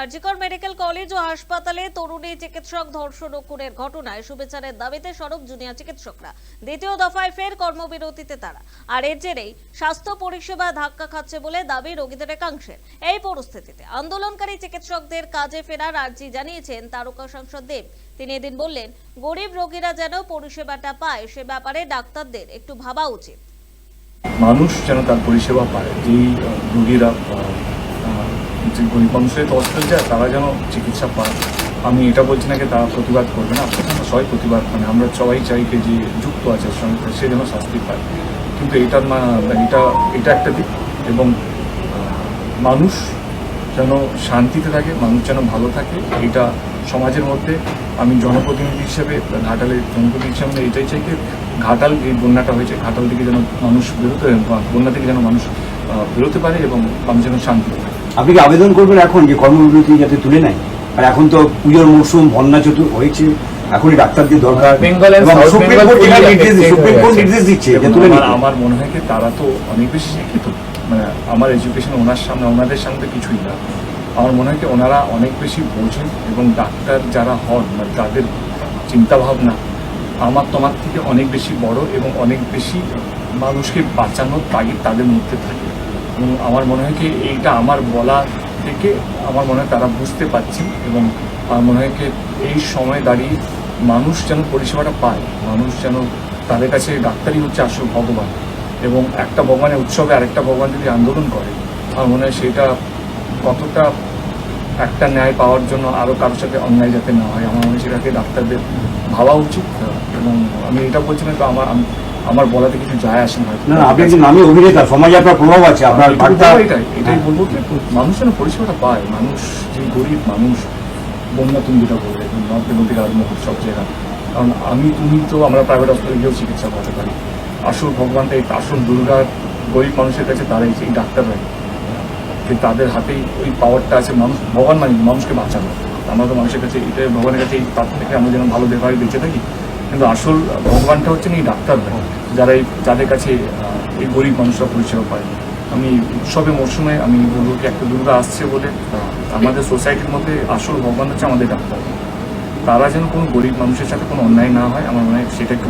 RG Kar medical college ও হাসপাতালে তরুণী চিকিৎসক ধর্ষণ ও খুনের ঘটনায় শুভেচ্ছারের দাবিতে সরব জুনিয়র চিকিৎসকরা। দ্বিতীয় দফায় ফের কর্মবিরতিতে তারা। আর এর জেরেই স্বাস্থ্য পরিষেবা ধাক্কা খাচ্ছে বলে দাবি রোগীদের একাংশের। এই পরিস্থিতিতে আন্দোলনকারী চিকিৎসকদের কাজে ফেরার আর্জি জানিয়েছেন তারকা সাংসদ দেব। তিনি এদিন বললেন, গরিব রোগীরা যেন পরিষেবাটা পায়, সে ব্যাপারে ডাক্তারদের একটু ভাবা উচিত। মানুষ যেন তার পরিষেবা পায়, যেই রোগীরা যে গরিব মানুষের হসপিটাল যায় তারা যেন চিকিৎসা পায়। আমি এটা বলছি না যে তারা প্রতিবাদ করবে না, আপনার আমরা সবাই প্রতিবাদ মানে আমরা সবাই চাই যে যুক্ত আছে সঙ্গে, সে যেন শাস্তি পায়। কিন্তু এটার মা এটা এটা একটা দিক। এবং মানুষ যেন শান্তিতে থাকে, মানুষ যেন ভালো থাকে, এটা সমাজের মধ্যে আমি জনপ্রতিনিধি হিসেবে, ঘাটালের জনপ্রতিনিধি হিসেবে এটাই চাই যে ঘাটাল, এই বন্যাটা হয়েছে, ঘাটাল থেকে যেন মানুষ বেরোতে, বন্যা থেকে যেন মানুষ বেরোতে পারে এবং মানুষ যেন শান্তি আপনি কি আবেদন করবেন এখন যে কর্মবিরতি যাতে তুলে নেয়? আর এখন তো পুজোর মরশুম বন্যা চতুর হয়েছে এখনই ডাক্তারদের দরকার। নির্দেশ সুপ্রিম কোর্ট নির্দেশ দিচ্ছে আমার মনে হয় তারা তো অনেক বেশি শিক্ষিত। মানে আমার এডুকেশন ওনার সামনে ওনাদের সামনে কিছুই না। আমার মনে হয় ওনারা অনেক বেশি বোঝেন এবং ডাক্তার যারা হন মানে তাদের চিন্তাভাবনা আমার তোমার থেকে অনেক বেশি বড় এবং অনেক বেশি মানুষকে বাঁচানোর তাগিদ তাদের মধ্যে থাকে। আমার মনে হয় কি এইটা আমার বলা থেকে আমার মনে হয় তারা বুঝতে পারছেন এবং আমার মনে হয় কি এই সময় দাঁড়িয়ে মানুষ যেন পরিষেবাটা পায়, মানুষ যেন তাদের কাছে ডাক্তারই হচ্ছে আসল ভগবান এবং একটা ভগবানের উৎসবে আরেকটা ভগবান যদি আন্দোলন করে, আমার মনে হয় সেটা কতটা একটা ন্যায় পাওয়ার জন্য আরও কারোর সাথে অন্যায় যাতে না হয়, আমার মনে হয় সেটাকে ডাক্তারদের ভাবা উচিত। এবং আমি এটা বলছি না তো আমার আম- আমার বলাতে কিছু যায় আসে না। না আপনি একজন নামী অভিনেতা সমাজে আপনার প্রভাব আছে আপনার বার্তা এটাই এটাই বলব যে মানুষ যেন পরিষেবাটা পায় মানুষ যে গরিব মানুষ বন্যা তুমি যেটা বললে আরম্ভ করে সব জায়গা কারণ আমি তুমি তো আমরা প্রাইভেট হসপিটালে গিয়েও চিকিৎসা করতে পারি। আসল ভগবানটা এই আসল দুর্গার গরিব মানুষের কাছে তারাই এই ডাক্তাররাই যে তাদের হাতেই ওই পাওয়ারটা আছে মানুষ ভগবান মানে মানুষকে বাঁচানো। আমরা তো মানুষের কাছে এটাই ভগবানের কাছে এই তার থেকে আমরা যেন ভালো দেখায় বেঁচে থাকি। কিন্তু আসল ভগবানটা হচ্ছেন এই ডাক্তাররা যারা এই যাদের কাছে এই গরিব মানুষরা পরিষেবা পায়। আমি উৎসবে মরশুমে আমি বলব একটা দুর্গা আসছে বলে আমাদের সোসাইটির মধ্যে আসল ভগবান হচ্ছে আমাদের ডাক্তার। তারা যেন কোনো গরিব মানুষের সাথে কোনো অন্যায় না হয়, আমার মনে হয় সেটা একটু